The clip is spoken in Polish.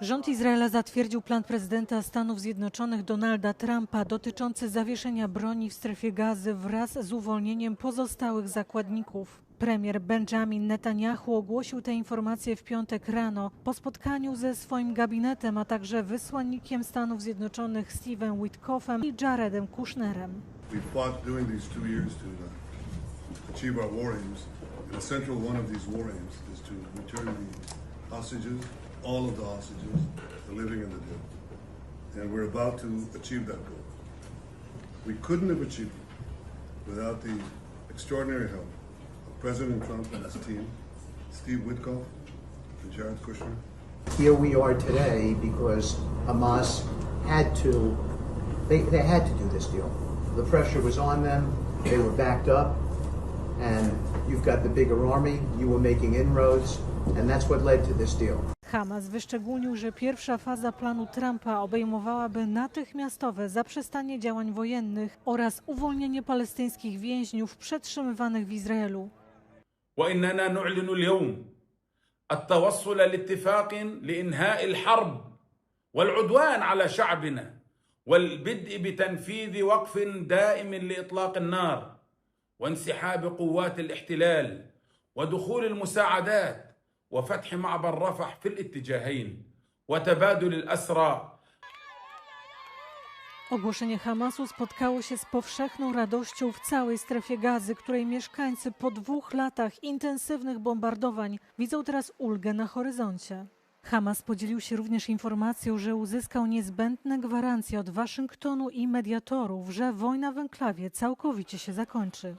Rząd Izraela zatwierdził plan prezydenta Stanów Zjednoczonych Donalda Trumpa dotyczący zawieszenia broni w strefie gazy wraz z uwolnieniem pozostałych zakładników. Premier Benjamin Netanyahu ogłosił te informacje w piątek rano po spotkaniu ze swoim gabinetem, a także wysłannikiem Stanów Zjednoczonych Steven Witkoffem i Jaredem Kushnerem. Uh, hostages, all of the hostages, the living and the dead. And we're about to achieve that goal. We couldn't have achieved it without the extraordinary help of President Trump and his team, Steve Witkoff and Jared Kushner. here we are today because Hamas had to, they, they had to do this deal. The pressure was on them, they were backed up, and you've got the bigger army, you were making inroads, and that's what led to this deal. Hamas wyszczególnił, że pierwsza faza planu Trumpa obejmowałaby natychmiastowe zaprzestanie działań wojennych oraz uwolnienie palestyńskich więźniów przetrzymywanych w Izraelu. واننا نعلن اليوم التوصل لاتفاق لانهاء الحرب والعدوان على شعبنا والبدء بتنفيذ وقف دائم لاطلاق النار وانسحاب قوات الاحتلال ودخول المساعدات وفتح معبر رفح في الاتجاهين وتبادل الاسرى Ogłoszenie Hamasu spotkało się z powszechną radością w całej strefie gazy, której mieszkańcy po dwóch latach intensywnych bombardowań widzą teraz ulgę na horyzoncie. Hamas podzielił się również informacją, że uzyskał niezbędne gwarancje od Waszyngtonu i mediatorów, że wojna w enklawie całkowicie się zakończy.